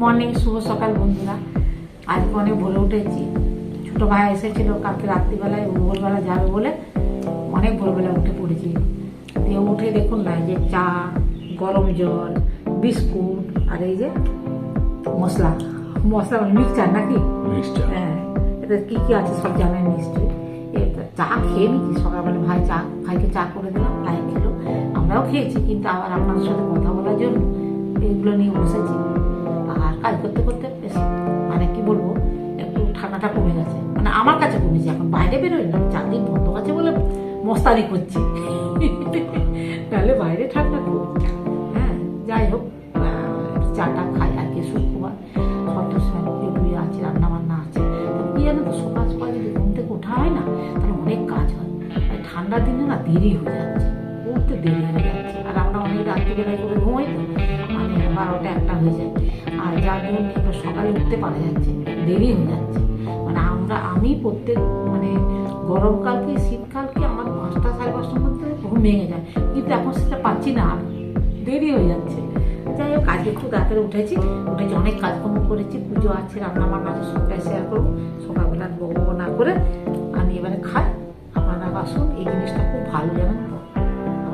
Morning শুভ সকাল বন্ধুরা। আজকে অনেক ভোরে উঠেছি ছোট ভাই এসেছিল কালকে রাত্রিবেলায় ভোরবেলা যাবে বলে অনেক ভোরবেলা উঠে পড়েছি। দিয়ে উঠে দেখুন না যে চা গরম জল বিস্কুট আর এই যে মশলা। মশলা মিক্সচার নাকি? হ্যাঁ এটা কী কী আছে সব জানেন নিশ্চয়ই। চা খেয়ে নিচ্ছি সকালবেলা ভাই চা ভাইকে চা করে দিলাম ভাই খেলো। আমরাও খেয়েছি কিন্তু আবার আপনাদের সাথে কথা বলার জন্য এগুলো নিয়ে বসেছি। করতে করতে বেশ মানে কি বলব, একটু ঠান্ডাটা কমে গেছে। মানে আমার কাছে কমেছে, এখন বাইরে বেরোই না চাকরি বন্ধ আছে বলে মস্তানি করছি। তাহলে বাইরে ঠান্ডা খুব। হ্যাঁ যাই হোক চাটা খাই আর কি শুক্রবার সন্তোষ পুজো টুজো আছে রান্না বান্না আছে। কি জানো তো সকাল সকাল যদি ঘুম থেকে ওঠা হয় না, তাহলে অনেক কাজ হয়। আর ঠান্ডার দিনে না দেরি হয়ে যাচ্ছে উঠতে দেরি হয়ে যাচ্ছে। আর আমরা অনেক রাত্রিবেলায় করে ঘুমাই তো মানে বারোটা একটা হয়ে যায়। আর যার জন্য এবার সকালে উঠতে পারা যাচ্ছে দেরি হয়ে যাচ্ছে। মানে আমরা, আমি প্রত্যেক মানে গরমকালকে, শীতকালকে আমার পাঁচটা, সাড়ে পাঁচটার মধ্যে ঘুম ভেঙে যায়। কিন্তু এখন সেটা পাচ্ছি না আর দেরি হয়ে যাচ্ছে। যাই হোক, আজকে একটু রাতের উঠেছি। উঠেছি, অনেক কাজকর্ম করেছি, পুজো আছে, রান্না বান্না আছে সবটাই শেয়ার করব। সকালবেলা বকবক না করে আমি এবারে খাই আপনারা বাসুন, এই জিনিসটা খুব ভালো জানেন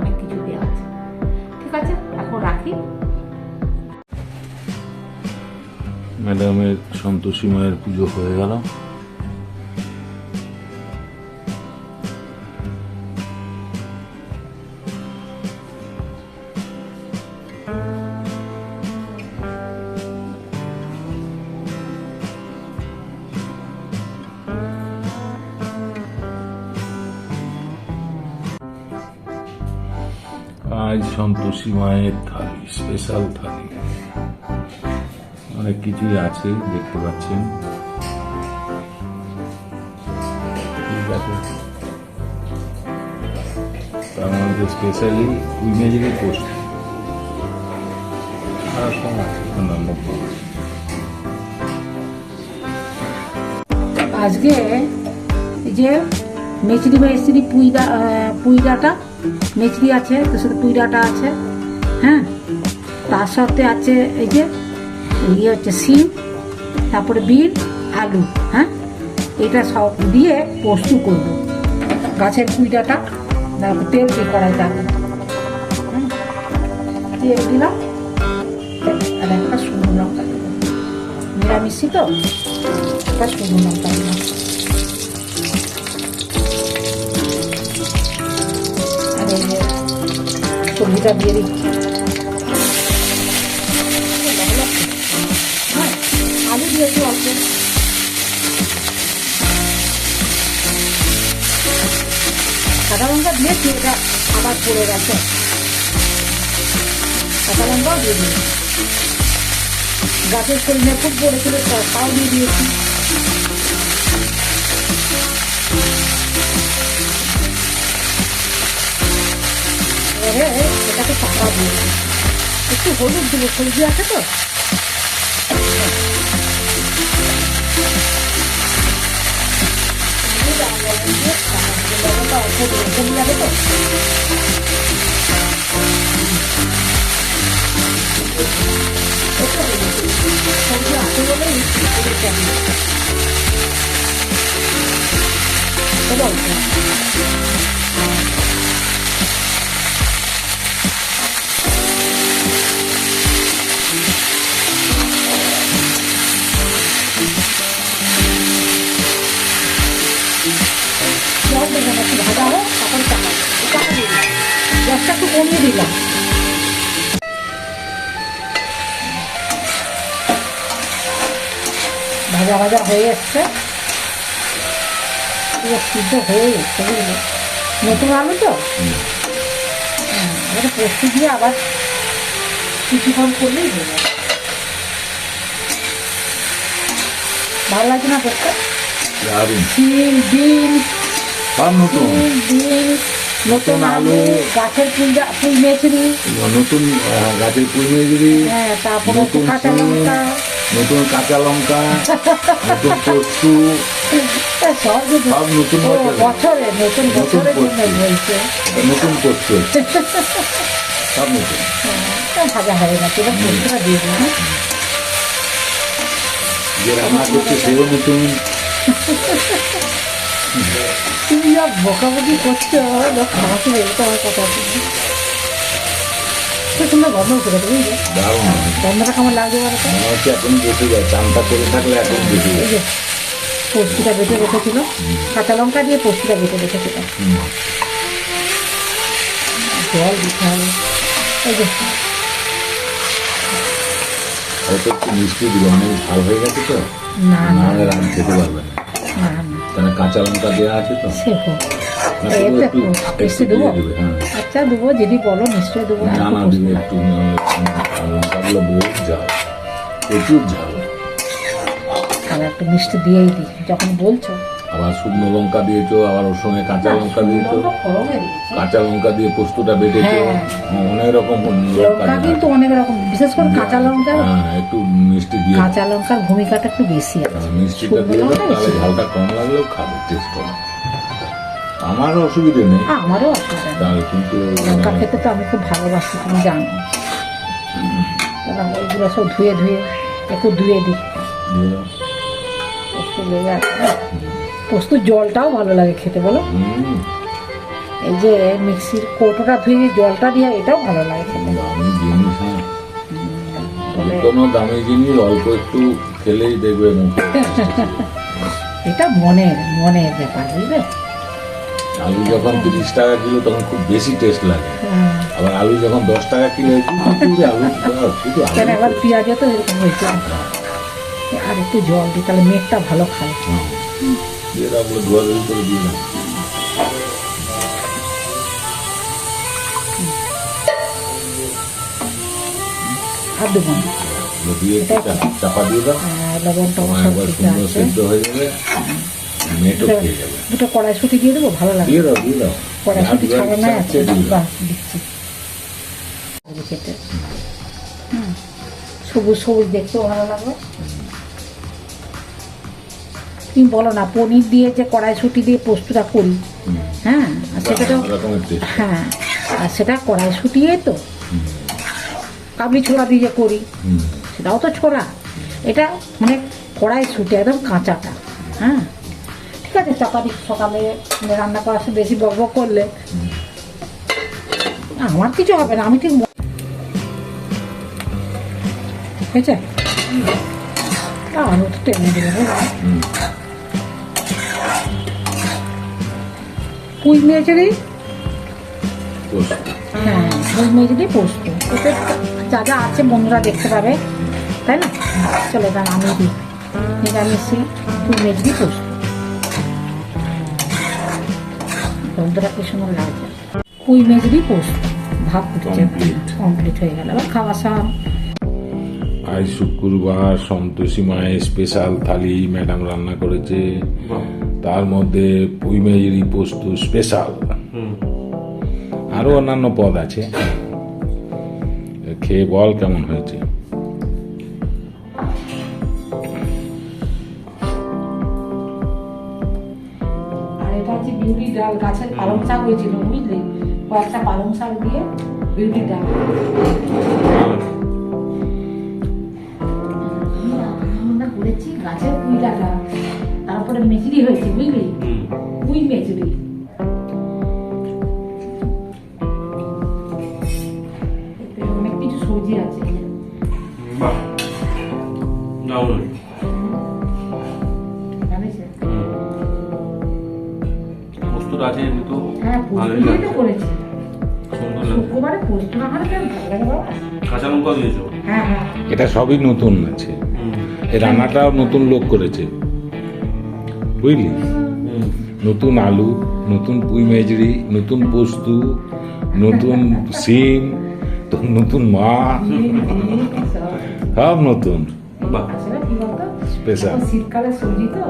অনেক কিছু দেওয়া আছে। ঠিক আছে, এখন রাখি। ম্যাডামের সন্তোষী মায়ের পুজো হয়ে গেল। আজ সন্তোষী মায়ের থালি স্পেশাল থালি। অনেক কিছুই আছে, দেখতে পাচ্ছেন। তার মধ্যে স্পেশালি ইমেজেরই পোস্ট আজকে যে মেচড়ি বা পুইডা পুইডাটা, মেচড়ি আছে, তার সাথে পুইডাটা আছে হ্যাঁ? তার সাথে আছে এই যে ইয়ে হচ্ছে সিম তারপরে বিন, আলু হ্যাঁ? এটা সব দিয়ে পোস্ত করব। গাছের পুইডাটা তারপর তেল দিয়ে কড়াই দেবো। তেল দিলাম। আর একটা শুকনো লঙ্কা দেবো। নিরামিষই তো? একটা শুকনো লঙ্কা দিলাম সবজিটা দিয়ে দিচ্ছি। দিয়েছি অল্প কাঁচা লঙ্কা দিয়েছি এটা আবার পড়ে গেছে কাঁচা লঙ্কাও দিয়ে দিই গাছের শরীরে খুব পড়েছিল তাও দিয়ে দিয়েছি এটাকে চাপা দিয়ে দিই। একটু হলুদ দেবো সবজি আছে তো লবণটা অল্প দেবো কমে যাবে তো একটু হলুদ দেবো। সবজি আছে বলেই হলুদ কম দিচ্ছি। তবে অল্প। জল দিলাম ভাজা ভাজা হয়ে এসছে। পুরো সিদ্ধ হয়ে এসছে বুঝলে? নতুন আলু তো? এবারে পোস্ত দিয়ে আবার কিছুক্ষণ করলেই হয়ে যাবে। ভালো লাগছে না সিম ডিম। নতুন? ডিম। নতুন আলু। গাছের ফুল ফুল মেচড়ি নতুন গাছের পুঁইমেজুরি হ্যাঁ তারপরে নতুন কাঁচা লঙ্কা। নতুন কাঁচা লঙ্কা নতুন পোস্তু সব নতুন বছরে। বছরে নতুন। বলছে নতুন করছে সব নতুন। ভাজা হয়ে গেছে এবার পোস্তটা দিয়ে হ্যাঁ? যে রান্না করছে সেও নতুন। তুমি যা বকাবকি করছ যা খাওয়াতে হবে তোমার কথা গন্ধ করে দেবে গন্ধটা কেমন বলো তো? হচ্ছে এখন বসে যায় চানটা করে থাকলে এখন যায়। বেটে রেখেছিল কাঁচা লঙ্কা দিয়ে পোস্তিটা বেটে রেখেছিল। হুম। জল দিতে হবে। এই যে। অত একটু মিষ্টি দিল অনেক ঝাল হয়ে গেছে তো। না না। রান খেতে পারবে না। কেন কাঁচা লঙ্কা দেওয়া আছে তো দেবো দেবে হ্যাঁ আচ্ছা দেবো যদি বলো নিশ্চয়ই দেবো না না একটু একটু লঙ্কাগুলো বহুত ঝাল প্রচুর ঝাল তাহলে একটু মিষ্টি দিয়েই দিই যখন বলছো আবার শুকনো লঙ্কা দিয়েছ আবার ওর সঙ্গে কাঁচা লঙ্কা দিয়েছ। কাঁচা লঙ্কা দিয়ে পোস্তটা বেটেছো। হ্যাঁ। হ্যাঁ, অনেক রকম লঙ্কা কিন্তু অনেক রকম বিশেষ করে কাঁচা লঙ্কা। হ্যাঁ একটু মিষ্টি দিয়ে। কাঁচা লঙ্কার ভূমিকাটা একটু বেশি আছে। হ্যাঁ, মিষ্টিটা দিয়ে তাহলে ঝালটা কম লাগলেও খাবে টেস্ট হবে আমার অসুবিধে নেই। আমারও অসুবিধা নেই। কিন্তু লঙ্কা খেতে তো আমি খুব ভালোবাসি তুমি জানো। এগুলো সব ধুয়ে ধুয়ে একটু ধুয়ে দিই। পোস্ত লেগে আছে? পোস্তর জলটাও ভালো লাগে খেতে বলো? এই যে মিক্সির কৌটোটা ধুয়ে জলটা দিয়ে এটাও ভালো লাগে খেতে। হ্যাঁ। বলে কোনো দামি জিনিস অল্প একটু খেলেই দেখবে এটা মনের মনের ব্যাপার বুঝলে? আলু যখন তিরিশ টাকা কিলো তখন খুব বেশি টেস্ট লাগে। হ্যাঁ। আবার আলু যখন দশ টাকা কিলো আলু? শুধু এবার পেঁয়াজও তো এরকম হয়েছে। আর একটু জল দিই তাহলে মেঘটা ভালো খায়। হ্যাঁ। দিয়ে দাও বলে ধোয়াধুয়ি করে দিয়ে দাও আর দেবো না। বলে দিয়ে একটু চা- চাপা দিয়ে দাও। আর লবণ টবণ তোমার সব একবার ঠিক সুন্দর আছে। সেদ্ধ হয়ে যাবে। মেয়েটও খেয়ে যাবে। দুটো কড়াইশুটি দিয়ে দেবো ভালো লাগবে। দিয়ে দাও দিয়ে দাও। কড়াইশুটি আছে। বাহ দিচ্ছি। সবুজ সবুজ দেখতেও ভালো লাগবে। তুমি বলো না পনির দিয়ে যে কড়াইশুটি দিয়ে পোস্তটা করি। হ্যাঁ আর সেটা তো হ্যাঁ আর সেটা কড়াইশুটিয়ে তো। কাবলি ছোলা দিয়ে করি সেটাও তো ছোলা। এটা মানে কড়াইশুটি একদম কাঁচাটা। হ্যাঁ ঠিক আছে চাপাতি সকালে রান্না করার সময় বেশি বক বক করলে। আমার কিছু হবে না আমি ঠিক ম- হয়েছে? আরও তো টেনে দেবে। পুঁই মেজেরি পোস্ত। হ্যাঁ পুঁই মেজেরি পোস্ত। ওতে যা যা আছে বন্ধুরা দেখতে পাবে তাই না? চলো দাঁড়া আমি দিই নিরামিষি পুঁই মেজেরি পোস্ত। বন্ধুরা কি সুন্দর লাগছে। পুঁই মেজেরি পোস্ত। ভাব ফুটেছে কমপ্লিট হয়ে গেল। এবার খাওয়া সাম আজ শুক্রবার সন্তোষী মায়ের স্পেশাল থালি ম্যাডাম রান্না করেছে। তার মধ্যে পুঁই মেজেরি পোস্ত স্পেশাল। আরও অন্যান্য পদ আছে। খেয়ে বল কেমন হয়েছে? আর এটা হচ্ছে বিউটি ডাল গাছের পালং শাক হয়েছিল বুঝলি? কয়েকটা পালং শাক দিয়ে বিউটি ডাল। আমরা করেছি গাছের ডাটা তারপরে মেচড়ি হয়েছে বুঝলি? মেচড়ি এতে অনেক কিছু সবজি আছে। বাহ। দারুণ। আছে এমনি তো। হ্যাঁ ভালোই লাগছে। কাঁচা লঙ্কা দিয়েছ? হ্যাঁ হ্যাঁ। এটা সবই নতুন আছে। এই রান্নাটাও নতুন লোক করেছে। বুঝলি? নতুন আলু নতুন পুঁই মেজড়ি নতুন পোস্ত নতুন সিম নতুন মাছ সব নতুন। স্পেশাল। শীতকালে সবজি তো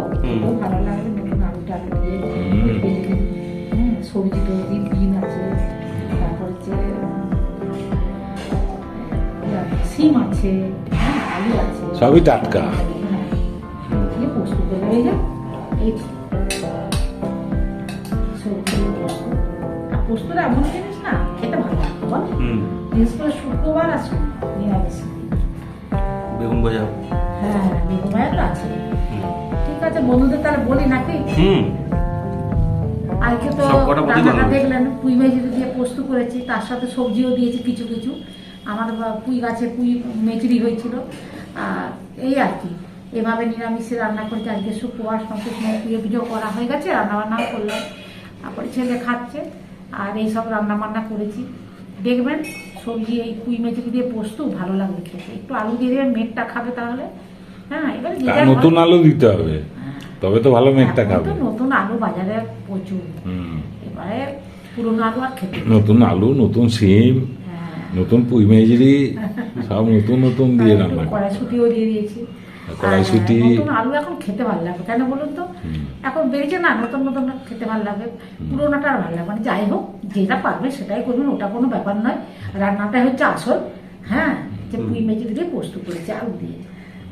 ভালো লাগে নতুন আলু টালু দিয়ে সবজি টবজি আছে তারপর হচ্ছে সিম আছে আলু আছে সবই টাটকা হ্যাঁ পোস্ত করে হয়ে যায় এই পোস্তটা এমন জিনিস না খেতে ভালো বল। বিশেষ করে শুক্রবার আর নিরামিষ। বেগুন ভাজা। হ্যাঁ বেগুন ভাজা তো আছে। ঠিক আছে বন্ধুদের তাহলে বলি নাকি? হুম। আজকে তো রান্নাটা দেখলেন পুঁই দিয়ে পোস্ত করেছি তার সাথে সবজিও দিয়েছি কিছু কিছু। আমার পুঁই গাছে পুঁই মেচুরি হয়েছিল। আর এই আর কি। এভাবে নিরামিষে রান্না করেছি আজকে শুক্রবার সন্তোষ সময় পুজো পুজো করা হয়ে গেছে রান্না বান্নাও করলাম। তারপরে ছেলে খাচ্ছে আর এই সব রান্না বান্না করেছি। দেখবেন সবজি এই পুঁই মেচুরি দিয়ে পোস্ত ভালো লাগবে খেতে। একটু আলু দিয়ে দেবেন মেঘটা খাবে তাহলে। হ্যাঁ এবার নতুন আলু দিতে হবে। তবে তো ভালো মেঘটা খাবে। নতুন আলু বাজারে প্রচুর। এবারে পুরোনো আলু আর খেতে নতুন আলু নতুন সিম হ্যাঁ। নতুন পুঁই মেজরি সব নতুন নতুন দিয়ে রান্না কড়াইশুটিও দিয়ে দিয়েছি। কড়াইশুঁটি- নতুন আলু এখন খেতে ভালো লাগে। কেন বলুন তো? এখন বেরিয়েছে না নতুন নতুন খেতে ভালো লাগে। পুরোনোটা আর ভালো লাগে মানে যাই হোক যেটা পারবে সেটাই করবেন ওটা কোনো ব্যাপার নয়। রান্নাটাই হচ্ছে আসল। হ্যাঁ যে পুঁই মেচি দিয়ে পোস্ত করেছি আলু দিয়ে।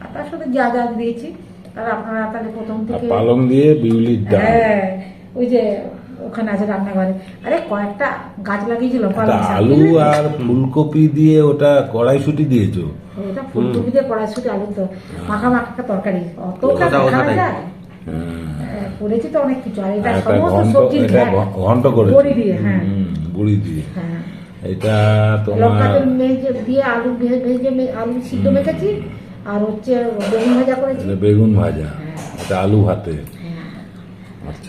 আর তার সাথে যা যা দিয়েছি তাহলে আপনারা তাহলে প্রথম থেকে পালং দিয়ে বিউলির ডাল। হ্যাঁ ওই যে ওখানে আছে রান্নাঘরে। আরে কয়েকটা গাছ লাগিয়েছিল আলু আর ফুলকপি দিয়ে ওটা কড়াইশুটি দিয়েছ। ওটা ফুলকপি দিয়ে কড়াইশুটি আলু তো মাখা মাখা তরকারি। অতটা ওটাই। যায়। হ্যাঁ। হ্যাঁ, করেছি তো অনেক কিছু। আর এটা সমস্ত ঘন্ট সবজি ঘন্ট করে বড়ি দিয়ে হ্যাঁ। বুড়ি দিয়ে। হ্যাঁ। এটা তোমার মেজে দিয়ে আলু ভেজে আলু সিদ্ধ মেখেছি। আর হচ্ছে বেগুন ভাজা করেছি। বেগুন ভাজা। এটা আলু ভাতে। হ্যাঁ।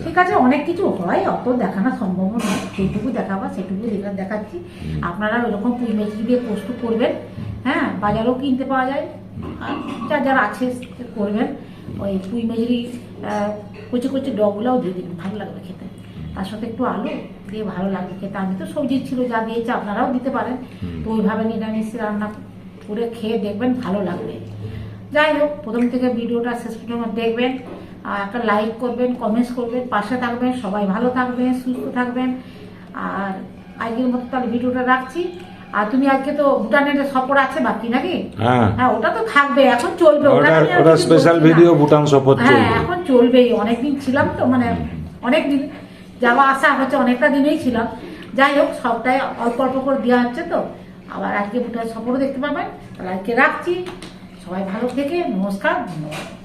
ঠিক আছে অনেক কিছু হয় অত দেখানো সম্ভব নয়। যেটুকু দেখাবো সেটুকু দেখা- দেখাচ্ছি। আপনারা ওইরকম পুঁই মেথি দিয়ে প্রস্তুত করবেন হ্যাঁ? বাজারেও কিনতে পাওয়া যায়। আর যা যারা আছে করবেন। ওই পুঁই মেঝরি কচি কচি ডগগুলোও দিয়ে দিন ভালো লাগবে খেতে। তার সাথে একটু আলু দিয়ে ভালো লাগবে খেতে। আমি তো সবজি ছিল যা দিয়েছি আপনারাও দিতে পারেন। তো ওইভাবে নিরামিষ রান্না করে খেয়ে দেখবেন ভালো লাগবে। যাই হোক প্রথম থেকে ভিডিওটা শেষ পর্যন্ত দেখবেন। আর একটা লাইক করবেন কমেন্টস করবেন পাশে থাকবেন সবাই ভালো থাকবেন সুস্থ থাকবেন। আর আজকের মতো তাহলে ভিডিওটা রাখছি। আর তুমি আজকে তো ভুটানের সফর আছে বাকি নাকি? হ্যাঁ। হ্যাঁ ওটা তো থাকবে এখন চলবে। ওটা স্পেশাল ভিডিও ভুটান সফর হ্যাঁ এখন চলবেই। অনেকদিন ছিলাম তো মানে অনেক দিন যাওয়া আসা হচ্ছে অনেকটা দিনেই ছিলাম। যাই হোক সবটাই অল্প অল্প করে দেওয়া হচ্ছে তো। আবার আজকে ভুটান সফরও দেখতে পাবেন। তাহলে আজকে রাখছি। সবাই ভালো থেকে নমস্কার ধন্যবাদ।